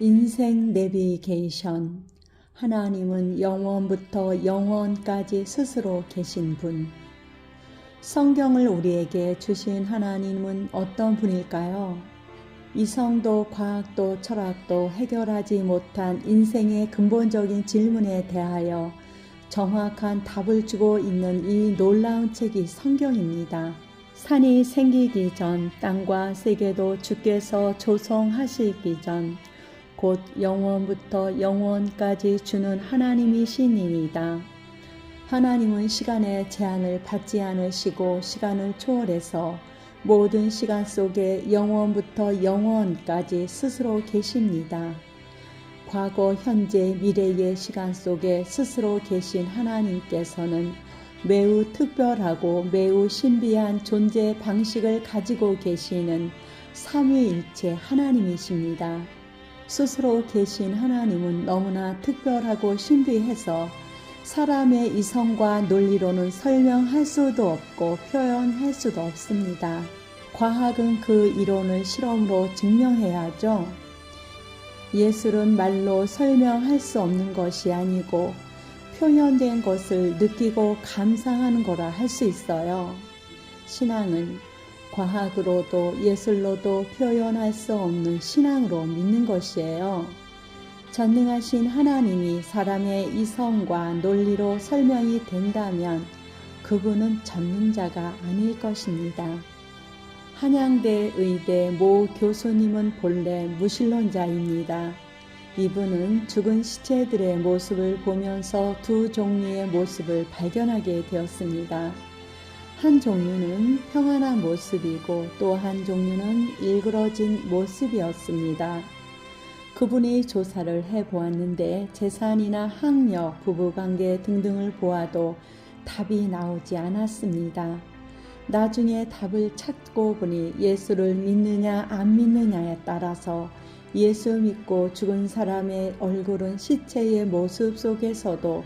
인생 내비게이션 하나님은 영원부터 영원까지 스스로 계신 분. 성경을 우리에게 주신 하나님은 어떤 분일까요? 이성도 과학도 철학도 해결하지 못한 인생의 근본적인 질문에 대하여 정확한 답을 주고 있는 이 놀라운 책이 성경입니다. 산이 생기기 전 땅과 세계도 주께서 조성하시기 전 곧 영원부터 영원까지 주는 하나님이신입니다. 하나님은 시간의 제한을 받지 않으시고 시간을 초월해서 모든 시간 속에 영원부터 영원까지 스스로 계십니다. 과거, 현재, 미래의 시간 속에 스스로 계신 하나님께서는 매우 특별하고 매우 신비한 존재 방식을 가지고 계시는 삼위일체 하나님이십니다. 스스로 계신 하나님은 너무나 특별하고 신비해서 사람의 이성과 논리로는 설명할 수도 없고 표현할 수도 없습니다. 과학은 그 이론을 실험으로 증명해야 하죠. 예술은 말로 설명할 수 없는 것이 아니고 표현된 것을 느끼고 감상하는 거라 할 수 있어요. 신앙은 과학으로도 예술로도 표현할 수 없는 신앙으로 믿는 것이에요. 전능하신 하나님이 사람의 이성과 논리로 설명이 된다면 그분은 전능자가 아닐 것입니다. 한양대 의대 모 교수님은 본래 무신론자입니다. 이분은 죽은 시체들의 모습을 보면서 두 종류의 모습을 발견하게 되었습니다. 한 종류는 평안한 모습이고 또 한 종류는 일그러진 모습이었습니다. 그분이 조사를 해 보았는데 재산이나 학력, 부부관계 등등을 보아도 답이 나오지 않았습니다. 나중에 답을 찾고 보니 예수를 믿느냐 안 믿느냐에 따라서 예수 믿고 죽은 사람의 얼굴은 시체의 모습 속에서도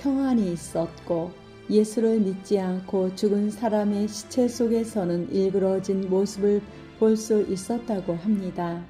평안이 있었고 예수를 믿지 않고 죽은 사람의 시체 속에서는 일그러진 모습을 볼 수 있었다고 합니다.